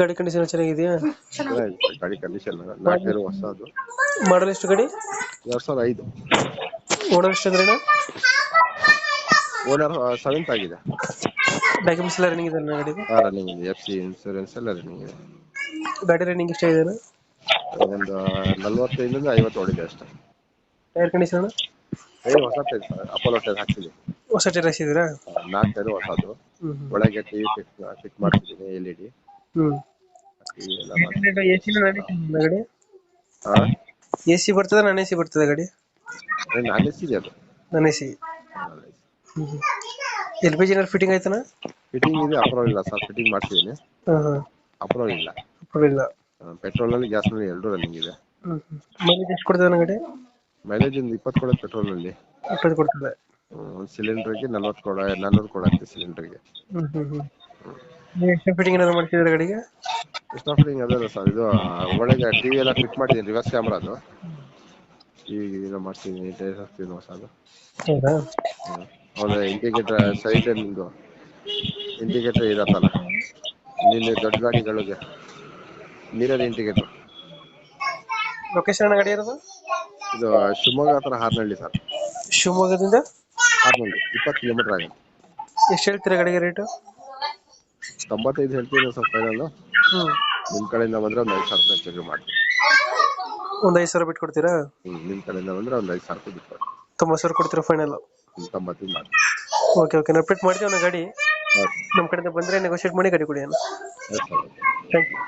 ಗಾಡಿ ಕಂಡೀಷನ್ ಚೆನ್ನಾಗಿದೆಯಾ? ಚೆನ್ನಾಗಿದೆ ಗಾಡಿ ಕಂಡೀಷನ್ ನಾಲ್ಕೇನು ಹೊಸ ಅದು ಮಾಡಲ್ ಎಷ್ಟು ಗಾಡಿ? ಎರಡ್ ಸಾವಿರ ಐದು. ಓನರ್ ಎಷ್ಟು ಅಂದ್ರೆ ಓನರ್ ಸೆವೆಂತ್ ಆಗಿದೆ. ಡಾಕ್ಯುಮೆಂಟ್ಸ್ ಎಲ್ಲ ರನ್ನಿಂಗ್ ಇದೆ ನನ್ನ ಗಾಡಿ ರನ್ನಿಂಗ್ ಇದೆ. ಎಫ್ ಸಿ ಇನ್ಸೂರೆನ್ಸ್ ಎಲ್ಲ ರನ್ನಿಂಗ್ ಇದೆ. ಗಾಡಿ ರನ್ನಿಂಗ್ ಎಷ್ಟಾಗಿದೆ ಒಂದು ನಲ್ವತ್ತೈದರಿಂದ ಐವತ್ತು ಹೊಡಿದೆ ಅಷ್ಟೇ. ಟೈರ್ ಕಂಡೀಷನ್ ಹೊಸ ಟೈರ್ ಅಪೋಲೋ ಟೈರ್ ಹಾಕ್ಸಿದೆ ಹೊಸ ಟೈರ್ ಹಾಕ್ಸಿದ್ದೀರಾ ನಾಲ್ಕು ಟೈರು ಹೊಸದು. ಒಳಗೆ ಟಿವಿ ಫಿಟ್ ಫಿಟ್ ಮಾಡ್ತಿದ್ದೀನಿ ಎಲ್ ಇ ಡಿ ಎ ಗಾಡಿ? ಎ ಸಿ ಬರ್ತದ ನಾನ್ ಎ ಸಿ ಬರ್ತದ ಗಾಡಿ? ನಾನ್ ಎಸ್ಸಿದೆ ಅದು. Non A C L P G fitting ಆಯ್ತಾನ? Fitting ಇದೆ ಅಪ್ರೂವ್ ಇಲ್ಲ ಸರ್ ಫಿಟ್ಟಿಂಗ್ ಮಾಡ್ತಿದ್ದೀನಿ ಅಪ್ರೂವ್ ಇಲ್ಲ. ಅಪ್ರೋಲ್ ಇಲ್ಲ. ಪೆಟ್ರೋಲ್ನಲ್ಲಿ ಗ್ಯಾಸ್ನಲ್ಲಿ ಎರಡು ರನ್ನಿಂಗ್ ಇದೆ. ಮೈಲೇಜ್ ಎಷ್ಟು ಕೊಡ್ತದೆ ಗಾಡಿ? ಮೈಲೇಜ್ ಒಂದು ಇಪ್ಪತ್ತು ಕೊಡುತ್ತೆ ಪೆಟ್ರೋಲ್ ಅಲ್ಲಿ. ಇಪ್ಪತ್ತು ಕೊಡ್ತದೆ. ಒಂದು ಸಿಲಿಂಡರ್ಗೆ ನಲ್ವತ್ತು ಕೊಡ ನಾನ್ನೂರು ಕೊಡತ್ತೆ ಸಿಲಿಂಡರ್ಗೆ ಹ್ಮ್ ಹ್ಮ್ ಹ್ಮ್. ನೀವು ಎಕ್ಸ್ಟ್ರಾ ಫಿಟ್ಟಿಂಗ್ ಏನಾದ್ರು ಮಾಡ್ತಿದ್ರೆ ಗಾಡಿಗೆ? ಎಷ್ಟ ಫಿಟ್ಟಿಂಗ್ ಅದೇ ಸರ್ ಇದು ಒಳಗೆ ಟಿವಿ ಎಲ್ಲ ಫಿಟ್ ಮಾಡಿದ್ದೀನಿ ರಿವರ್ಸ್ ಕ್ಯಾಮ್ರಾದು ಟಿವಿ ಎಲ್ಲ ಮಾಡ್ತೀನಿ ಟೈರ್ ಹಾಕ್ತೀನಿ ಹೊಸದು ಹೌದಾ? ಆಮೇಲೆ ಇಂಡಿಕೇಟರ್ ಸೈಡ್ ನಿಮ್ದು ಇಂಡಿಕೇಟರ್ ಇರತ್ತಲ್ಲ ನಿನ್ನೆ ದೊಡ್ಡ ಗಾಡಿಗಳಿಗೆ ಮಿರರ್ ಇಂಡಿಕೇಟರ್ ಲೊಕೇಶನ್ ಗಾಡಿ ಇರೋದು? ಇದು ಶಿವಮೊಗ್ಗ ಹತ್ರ ಹಾರ್ನಳ್ಳಿ ಸರ್. ಶಿವಮೊಗ್ಗದಿಂದ? ಹಾರ್ನಳ್ಳಿ ಇಪ್ಪತ್ತು ಕಿಲೋಮೀಟರ್ ಆಗುತ್ತೆ. ಎಷ್ಟು ಹೇಳ್ತೀರಾ ಗಾಡಿಗೆ ರೇಟು ತೊಂಬತ್ತೈದು ಹೇಳ್ತೀನಿ ಸರ್ ಫೈನಲ್ ಹ್ಮ್. ನಿಮ್ಮ ಕಡೆಯಿಂದ ಬಂದ್ರೆ ಒಂದು ಐದು ಸಾವಿರ ರೂಪಾಯಿ ಹೆಚ್ಚಿಗೆ ಮಾಡ್ತೀನಿ ಒಂದು ಐದು ಸಾವಿರ ಬಿಟ್ಟು ಕೊಡ್ತೀರಾ ಹ್ಮ್ ನಿಮ್ಮ ಕಡೆಯಿಂದ ಬಂದ್ರೆ ಒಂದು ಐದು ಸಾವಿರ ರೂಪಾಯಿ ಬಿಟ್ಟು ತೊಂಬತ್ತು ಸಾವಿರ ಕೊಡ್ತೀರಾ ಫೈನಲ್ ಹ್ಮ್, ತೊಂಬತ್ತೈದು ಮಾಡ್ತೀನಿ ಓಕೆ ಓಕೆ ನಾವು ಪಿಟ್ ಮಾಡ್ತೀವಿ ಒಂದು ಗಾಡಿ. ಓಕೆ ನಮ್ಮ ಕಡೆಯಿಂದ ಬಂದರೆ ನೆಗೋಷಿಯೇಟ್ ಮಾಡಿ ಗಾಡಿ ಕೊಡಿ ಅಣ್ಣ. Thank you